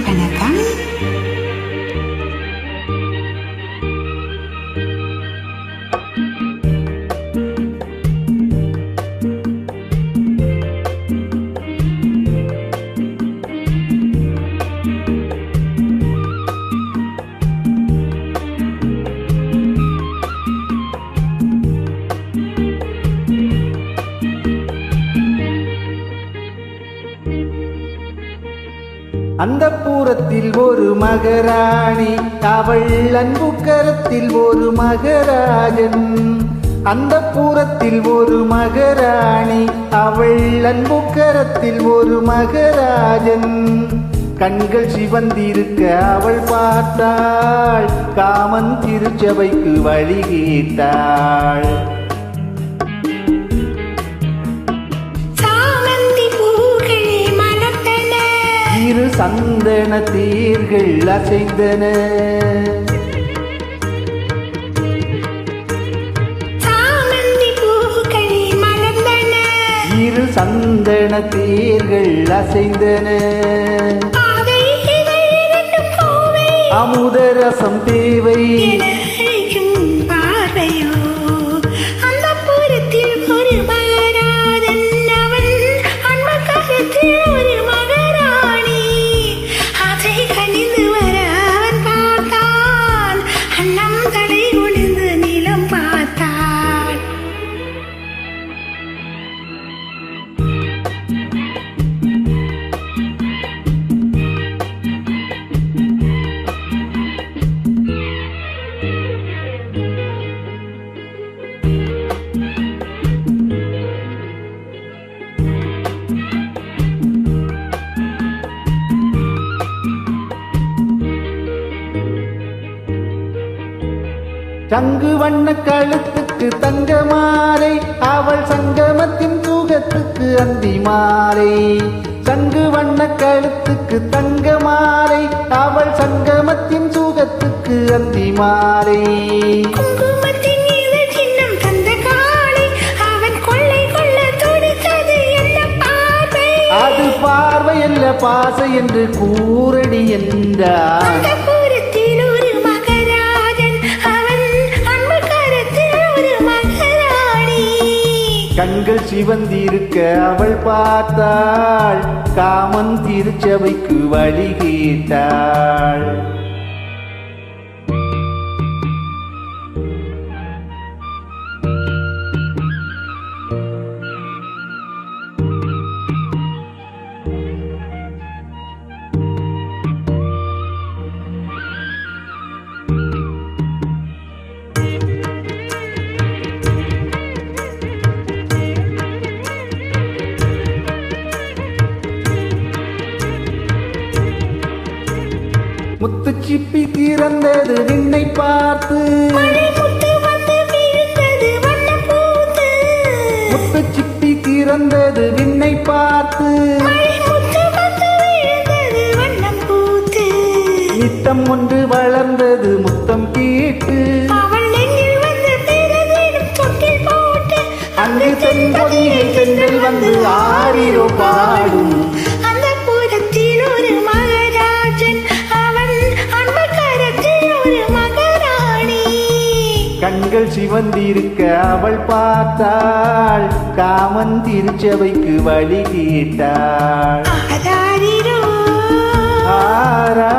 vengan acá. அந்த பூரத்தில் ஒரு மகராணி அவள் அன்பு கரத்தில் ஒரு மகராஜன். அந்த பூரத்தில் ஒரு மகராணி அவள் அன்பு கரத்தில் ஒரு மகராஜன். கண்கள் சிவந்திருக்க அவள் பார்த்தாள் காமன் திருச்சபைக்கு வழி கேட்டாள். சந்தன தீர்கள் அசைந்தன. இரு சந்தன தேர்கள் அசைந்தன. அமுதரசம் தேவை. சங்கு வண்ண கழுத்துக்கு தங்க மாலை அவள் சங்கமத்தின் தூகத்துக்கு அந்தி மாலை சங்கு வண்ண கழுத்துக்கு தங்க மாலை அவள் சங்கமத்தின் சூகத்துக்கு அந்தி மாலை அது பார்வையல்ல பாசை என்று கூறடி என்றார். கண்கள் சிவந்திருக்க அவள் பார்த்தாள். காமன் திருச்சபைக்கு வழி கேட்டாள். திறந்தது பார்த்து. முத்து முத்துச்சிப்பி திறந்தது விண்ணை பார்த்து. முத்து வந்து விழுந்தது வண்ணம் பூத்து. நித்தம் ஒன்று வளர்ந்தது முத்தம் கேட்டு. அங்கு தென்பொதிகை தென்றல் வந்து ஆரிரோ பாடும். கண்கள் சிவந்திருக்க அவள் பார்த்தாள். காமன் திருச்சபைக்கு வழி கேட்டாள். ஆராரிராரிரோ